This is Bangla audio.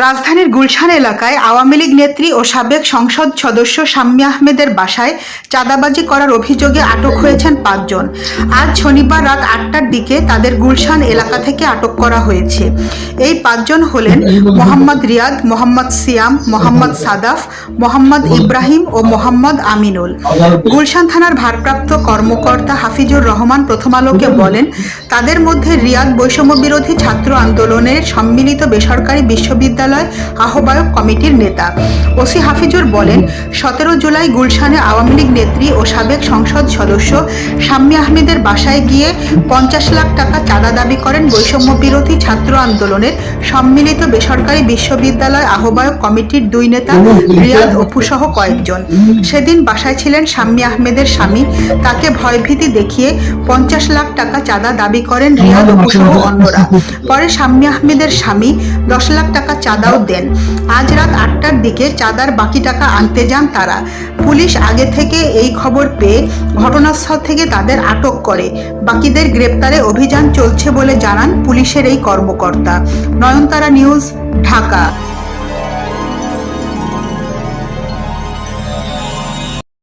রাজধানীর গুলশান এলাকায় আওয়ামী লীগ নেত্রী ও সাবেক সংসদ সদস্য শাম্মী আহমেদের বাসায় চাঁদাবাজি করার অভিযোগে আটক হয়েছেন পাঁচজন। আজ শনিবার রাত আটটার দিকে তাদের গুলশান এলাকা থেকে আটক করা হয়েছে। এই পাঁচজন হলেন মোহাম্মদ রিয়াদ, মোহাম্মদ সিয়াম, মোহাম্মদ সাদাফ, মোহাম্মদ ইব্রাহিম ও মোহাম্মদ আমিনুল। গুলশান থানার ভারপ্রাপ্ত কর্মকর্তা হাফিজুর রহমান প্রথম আলোকে বলেন, তাদের মধ্যে রিয়াদ বৈষম্য বিরোধী ছাত্র আন্দোলনের সম্মিলিত বেসরকারি বিশ্ববিদ্যালয় আহ্বায়ক কমিটির নেতা। ওসি হাফিজুর বলেন, সতেরো জুলাই গুলশানে আওয়ামী লীগ নেত্রী ও সাবেক সংসদ সদস্য শাম্মী আহমেদের বাসায় গিয়ে পঞ্চাশ লাখ টাকা চাঁদা দাবি করেন বৈষম্য বিরোধী ছাত্র আন্দোলনের সম্মিলিত বেসরকারি বিশ্ববিদ্যালয় আহ্বায়ক কমিটির দুই নেতা রিয়াদ অপুসহ কয়েকজন। সেদিন বাসায় ছিলেন শাম্মী আহমেদের স্বামী। তাকে ভয়ভীতি দেখিয়ে পঞ্চাশ লাখ টাকা চাঁদা দাবি করেন রিয়াদ অপুসহ অন্যরা। পরে শাম্মী আহমেদের স্বামী দশ লাখ টাকা চাঁদাও দেন। আজ রাত আটটার দিকে চাঁদার বাকি টাকা আনতে যান তারা। পুলিশ আগে থেকে এই খবর পেয়ে ঘটনাস্থল থেকে তাদের আটক করে। বাকিদের গ্রেপ্তারে অভিযান চলছে বলে জানান পুলিশের এই কর্মকর্তা। নয়নতারা নিউজ, ঢাকা।